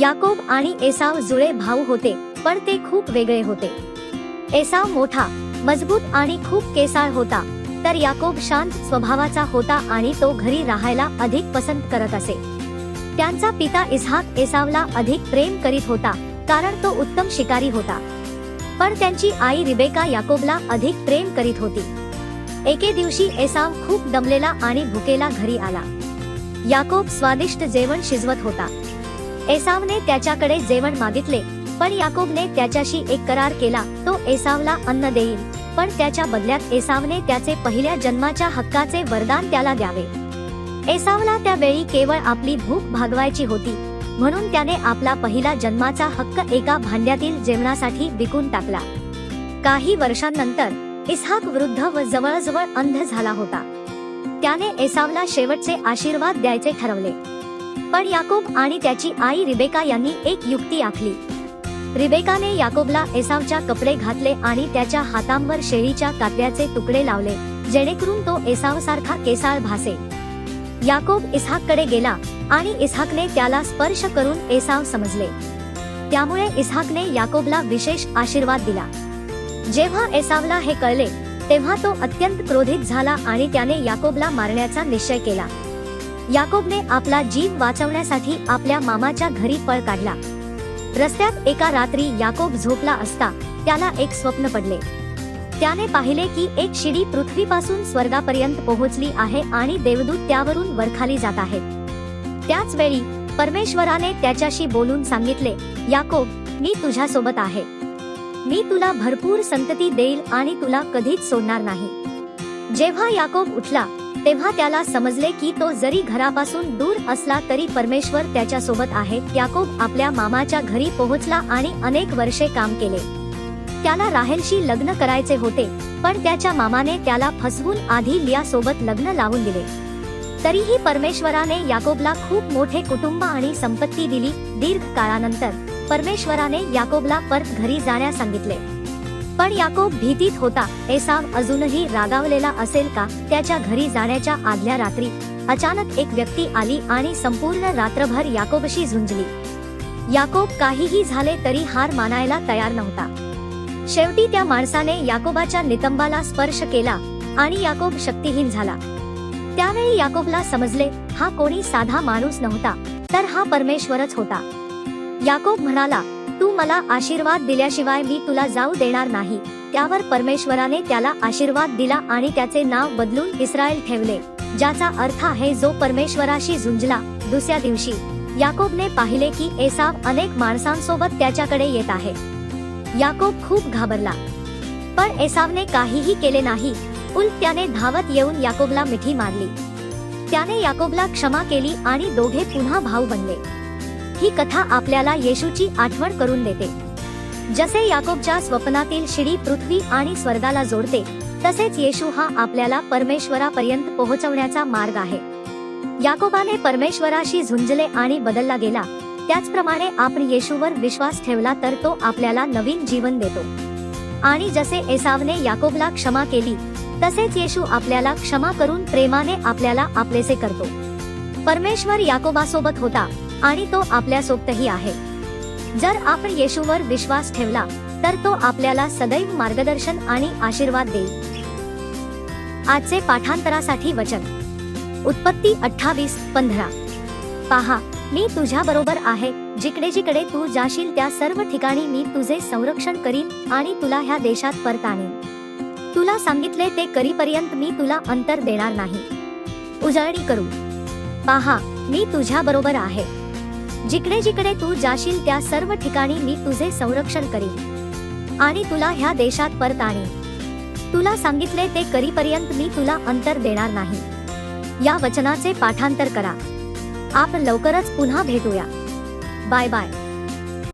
याकोब आणि एसाव जुळे भाऊ होते पण ते खूप वेगळे होते. एसाव मोठा मजबूत आणि खूप केसाळ होता तर याकोब शांत स्वभावाचा होता आणि तो घरी राहायला अधिक पसंत करत असे. त्यांचा पिता इसहाक एसावला अधिक प्रेम करीत होता कारण तो उत्तम शिकारी होता. पण त्यांची आई रिबेका याकोबला अधिक प्रेम करीत होती. एके दिवशी एसाव खूप दमलेला आणि भुकेला घरी आला. याकोब स्वादिष्ट जेवण शिजवत होता. एसावने त्याच्याकडे जेवण मागितले पण याकोबने त्याच्याशी एक करार केला तो एसावला अन्न देईल. पण त्याच्या बदल्यात एसावने त्याचे पहिल्या जन्माच्या हक्काचे वरदान त्याला द्यावे. एसावला त्यावेळी केवळ आपली भूक भागवायची होती म्हणून त्याने आपला पहिला जन्माचा हक्क एका भांड्यातील जेवणासाठी विकून टाकला. काही वर्षांनंतर इसहाक वृद्ध व जवळजवळ अंध झाला होता. त्याने एसावला शेवटचे आशीर्वाद द्यायचे ठरवले. पण याकोब आणि त्याची आई रिबेका यांनी एक युक्ती आखली. रिबेकाने याकोबला एसावच्या कपडे घातले आणि त्याच्या हातांवर शेळीच्या कात्याचे तुकडे लावले जेणेकरून तो एसाव सारखा केसाळ भासे. याकोब इस्हाककडे गेला आणि इस्हाकने त्याला स्पर्श करून एसाव समजले. त्यामुळे इस्हाकने याकोबला विशेष आशीर्वाद दिला. जेव्हा एसावला हे कळले तेव्हा तो अत्यंत क्रोधित झाला आणि त्याने याकोबला मारण्याचा निश्चय केला. याकोबने आपला जीव वाचवण्यासाठी आपल्या मामाच्या घरी पळ काढला. रस्त्यात एका रात्री याकोब झोपला असता त्याला एक स्वप्न पडले. त्याने पाहिले की एक शिडी पृथ्वीपासून स्वर्गापर्यंत पोहोचली आहे आणि देवदूत त्यावरून वरखाली जात आहेत. त्याच वेळी परमेश्वराने त्याच्याशी बोलून सांगितले याकोब मी तुझ्या सोबत आहे. मी तुला भरपूर संतती देईल आणि तुला कधीच सोडणार नाही. जेव्हा याकोब उठला तेव्हा त्याला समजले की तो जरी घरापासून दूर असला तरी परमेश्वर त्याच्या सोबत आहे. याकोब आपल्या मामाच्या घरी पोहोचला आणि अनेक वर्षे काम केले. त्याला राहेलशी लग्न करायचे होते पण त्याच्या मामाने त्याला फसवून आधी लिया सोबत लग्न लावून दिले. तरीही परमेश्वराने याकोबला खूप मोठे कुटुंब आणि संपत्ती दिली. दीर्घ काळानंतर परमेश्वराने याकोबला परत घरी जाण्यास सांगितले. पण याकोब भीतीत होता. एसाव अजूनही रागावलेला असेल का? त्याच्या घरी जाण्याच्या आदल्या रात्री अचानक एक व्यक्ती आली आणि संपूर्ण रात्रभर याकोबशी झुंजली. याकोब काहीही झाले तरी हार मानायला तयार नव्हता. शेवटी त्या माणसाने याकोबाच्या नितंबाला स्पर्श केला आणि याकोब शक्तीहीन झाला. त्यावेळी याकोबला समजले हा कोणी साधा माणूस नव्हता तर हा परमेश्वरच होता. याकोब म्हणाला तू मला आशीर्वाद दिल्याशिवाय मी तुला जाऊ देणार नाही. त्यावर परमेश्वराने त्याला आशीर्वाद दिला आणि त्याचे नाव बदलून इस्रायल ठेवले ज्याचा अर्थ आहे जो परमेश्वराशी झुंजला. दुसऱ्या दिवशी याकोबने पाहिले की एसाव अनेक माणसांसोबत त्याच्याकडे येत आहे. याकोब खूप घाबरला. पण एसावने काहीही केले नाही उलट त्याने धावत येऊन याकोबला मिठी मारली. त्याने याकोबला क्षमा केली आणि दोघे पुन्हा भाऊ बनले. ही कथा आपल्याला येशूची आठवण करून देते. जसे याकोबच्या स्वप्नातील शिडी पृथ्वी आणि स्वर्गाला जोडते तसेच येशू हा आपल्याला परमेश्वरापर्यंत पोहोचवण्याचा मार्ग आहे. याकोबाने परमेश्वराशी झुंजले आणि बदलला गेला त्याचप्रमाणे आपण येशूवर विश्वास ठेवला तर तो आपल्याला नवीन जीवन देतो. आणि जसे एसावने याकोबला क्षमा केली तसेच येशू आपल्याला क्षमा करून प्रेमाने आपल्याला आपलेसे करतो. परमेश्वर याकोबासोबत होता आणि तो आपल्या सोबतही आहे. जर आपण येशूवर विश्वास ठेवला तर तो आपल्याला सदैव मार्गदर्शन आणि आशीर्वाद देईल. आजचे पाठांतरासाठी वचन. उत्पत्ती अठ्ठावीस पंधरा. पहा मी तुझ्या बरोबर आहे जिकडे जिकडे तू जाशील त्या सर्व ठिकाणी मी तुझे संरक्षण करीन आणि तुला ह्या देशात परत आणीन. तुला सांगितले ते करीपर्यंत मी तुला अंतर देणार नाही. उजळणी करू. पहा मी तुझ्या बरोबर आहे. जिकडे जिकडे तू जाशील त्या सर्व ठिकाणी मी तुझे संरक्षण करीन. आणि तुला ह्या देशात परत आणीन. तुला सांगितले ते करीपर्यंत मी तुला अंतर देणार नाही. या वचनाचे पाठांतर करा. आपण लवकरच पुन्हा भेटूया. Bye bye.